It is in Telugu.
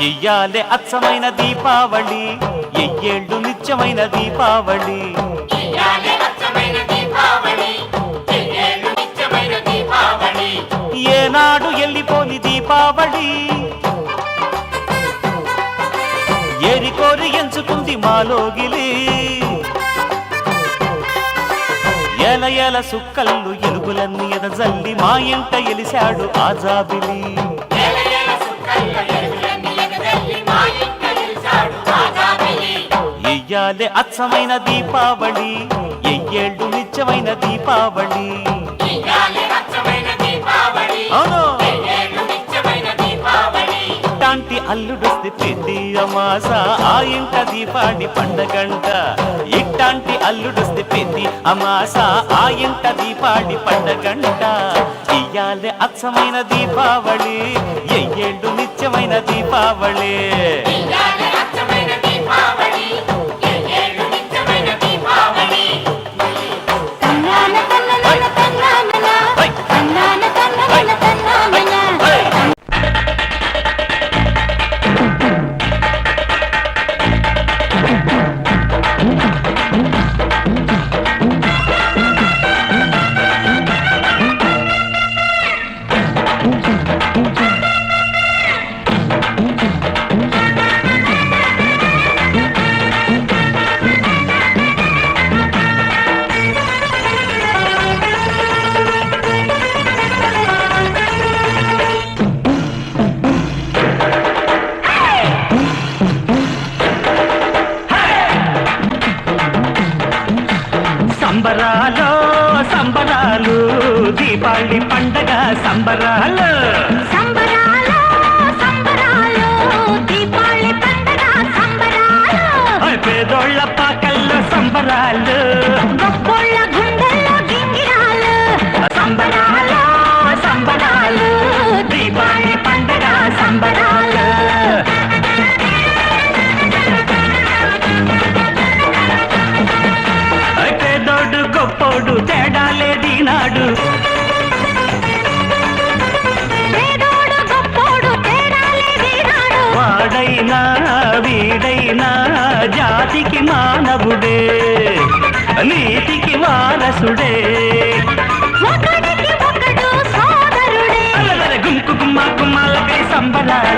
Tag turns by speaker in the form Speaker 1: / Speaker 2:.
Speaker 1: ఎయ్యాలే అచ్చమైన దీపావళి. ఎయ్యేళ్ళు నిత్యమైన దీపావళి.
Speaker 2: ఇయ్యాలే
Speaker 1: ఏనాడు ఎల్లిపోని దీపావళి. ఏరి కోరి ఎంచుకుంది మాలోగిలి ఎల ఎల సుక్కల్లు ఎలుగులన్నీ ఎదజల్లి మా ఇంట ఎలిశాడు ఆజాబిలి ఎయ్యాలే అచ్చమైన దీపావళి. ఎయ్యేళ్ళు నిత్యమైన దీపావళి.
Speaker 2: ఇయ్యాలే
Speaker 1: అవును.
Speaker 2: ఎన్నేళ్ళు
Speaker 1: అల్లుడొస్తే పెద్ది అమాస. ఆ ఇంట దీపాడి పండగంట. ఇట్టాంటి అల్లుడొస్తే పెద్ది అమాస. ఆ ఇంట దీపాడి పండగంట. ఇయ్యాలే అచ్చమైన దీపావళి. ఎయ్యేళ్ళు నిత్యమైన దీపావళి. సంబరాలు సంబరాలు దీపావళి పండగ సంబరాలు. పేదోళ్ళ పాకల్లో సంబరాలు.
Speaker 3: సంబరాలు
Speaker 1: తేడా
Speaker 3: తేడా లేదీనాడు
Speaker 1: వాడైనా వీడైనా జాతికి మానవుడే నీతికి వారసుడే. గుంకు గుమ్మ గుమ్మాలకై సంబరాలు